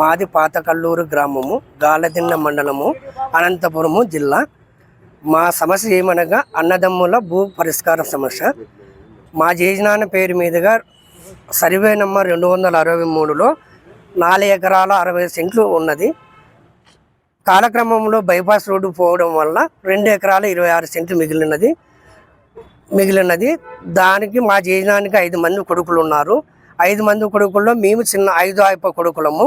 మాది పాతకల్లూరు గ్రామము గాలదిన్న మండలము అనంతపురము జిల్లా. మా సమస్య ఏమనగా అన్నదమ్ముల భూ పరిష్కార సమస్య. మా జేజనాన్న పేరు మీదుగా సర్వే నెంబర్ రెండు వందల అరవై మూడులో నాలుగు ఎకరాల అరవై సెంట్లు ఉన్నది. కాలక్రమంలో బైపాస్ రోడ్డు పోవడం వల్ల రెండు ఎకరాల ఇరవై ఆరు సెంట్లు మిగిలినది. మిగిలినది. దానికి మా జీవనానికి ఐదు మంది కొడుకులు ఉన్నారు ఐదు మంది కొడుకుల్లో మేము చిన్న ఐదు ఆయప కొడుకులము.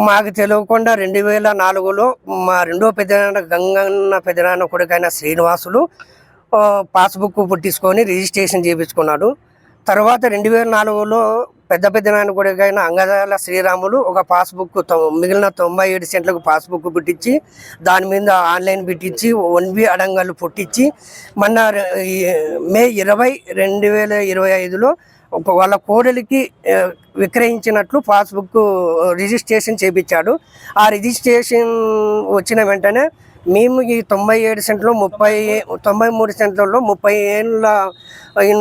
మాకు తెలియకుండా రెండు వేల నాలుగులో మా రెండో పెద్దనాన్న గంగన్న పెద్దనాన్న కొడుకైన శ్రీనివాసులు పాస్బుక్ పుట్టించుకొని రిజిస్ట్రేషన్ చేయించుకున్నాడు తర్వాత రెండు వేల నాలుగులో పెద్ద పెద్దనాన్న కొడుకైన అంగదాల శ్రీరాములు ఒక పాస్బుక్ మిగిలిన తొంభై ఏడు సెంట్లకు పాస్బుక్ పుట్టించి దాని మీద ఆన్లైన్ పెట్టించి వన్ బి అడంగాలు పుట్టించి మొన్న మే ఇరవై రెండు వేల ఇరవై ఐదులో ఒక వాళ్ళ కోడలికి విక్రయించినట్లు పాస్బుక్ రిజిస్ట్రేషన్ చేపించాడు. ఆ రిజిస్ట్రేషన్ వచ్చిన వెంటనే మేము ఈ తొంభై ఏడు సెంట్లో ముప్పై తొంభై మూడు సెంట్లలో ముప్పై ఏళ్ళ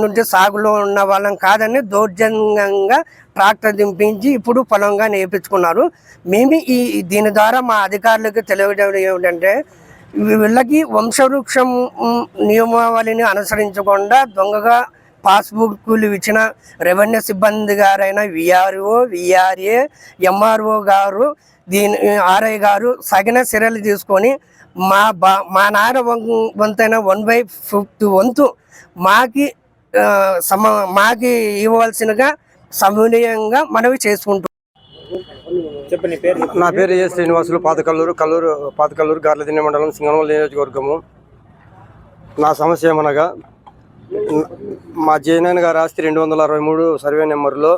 నుండి సాగులో ఉన్న వాళ్ళం కాదని దౌర్జన్యంగా ట్రాక్టర్ దింపించి ఇప్పుడు పొలంగా నేర్పించుకున్నారు. మేము ఈ దీని ద్వారా మా అధికారులకు తెలియజేయడం ఏమిటంటే వీళ్ళకి వంశవృక్షం నియమావళిని అనుసరించకుండా దొంగగా పాస్బుక్లు ఇచ్చిన రెవెన్యూ సిబ్బంది గారైన విఆర్ఓ విఆర్ఏ ఎంఆర్ఓ గారు దీని ఆర్ఐ గారు సగిన చర్యలు తీసుకొని మా బా మా నాన్న వం- వంతైన వన్ బై ఫిఫ్త్ వంతు మాకి సమ మాకి ఇవ్వవలసినగా సమన్వయంగా మనవి చెప్పు నీ పేరు? నా పేరు ఏ శ్రీనివాసులు పాతకల్లూరు కల్లూరు పాతకల్లూరు గార్లదిన్నె మండలం సింగనమల నియోజకవర్గము. నా సమస్య ఏమనగా మా జయనాయన్ గారు ఆస్తి రెండు వందల అరవై మూడు సర్వే నెంబర్లో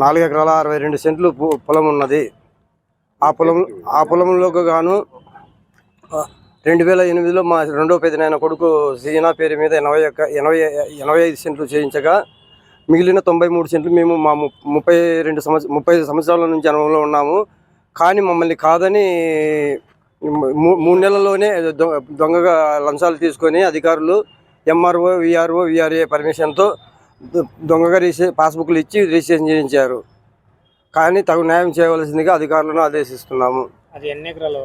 నాలుగు ఎకరాల అరవై రెండు సెంట్లు పొ- పొలం ఉన్నది. ఆ పొలం ఆ పొలంలోకి గాను రెండు వేల ఎనిమిదిలో మా రెండో పెద్దనాయన కొడుకు సీనా పేరు మీద ఎనభై ఒక్క ఎనభై ఎనభై ఐదు సెంట్లు చేయించగా మిగిలిన తొంభై మూడు సెంట్లు మేము మా ము- ముప్పై రెండు సంవత్సరం ముప్పై సంవత్సరాల నుంచి అనుభవంలో ఉన్నాము. కానీ మమ్మల్ని కాదని మూడు నెలల్లోనే దొంగగా లంచాలు తీసుకొని అధికారులు ఎంఆర్ఓ విఆర్ఓ విఆర్ఏ పర్మిషన్తో దొంగగా రిజిస్ట్రే పాస్బుక్లు ఇచ్చి రిజిస్ట్రేషన్ చేయించారు. కానీ తగు న్యాయం చేయవలసిందిగా అధికారులను ఆదేశిస్తున్నాము. అది ఎన్ని ఎకరాలు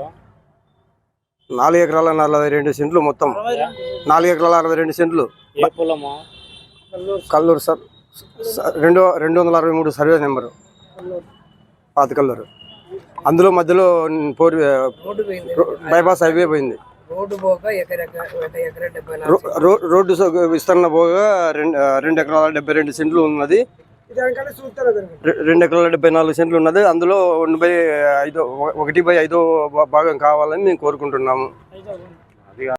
నాలుగు ఎకరాల నలభై రెండు సెంట్లు మొత్తం. నాలుగు ఎకరాల అరవై రెండు సెంట్లు. కల్లూరు సార్ రెండు రెండు వందల అరవై మూడు సర్వే నెంబరు. పాత కల్లూరు. అందులో మధ్యలో పోర్. బైపాస్ హైవే పోయింది. రోడ్డు విస్తరణ పోగా రెండు రెండు ఎకరాల డెబ్బై రెండు సెంట్లు ఉన్నది. రెండు ఎకరాల డెబ్బై నాలుగు సెంట్లు ఉన్నది. అందులో వన్ బై ఐదో ఒకటి బై ఐదో భాగం కావాలని మేము కోరుకుంటున్నాము.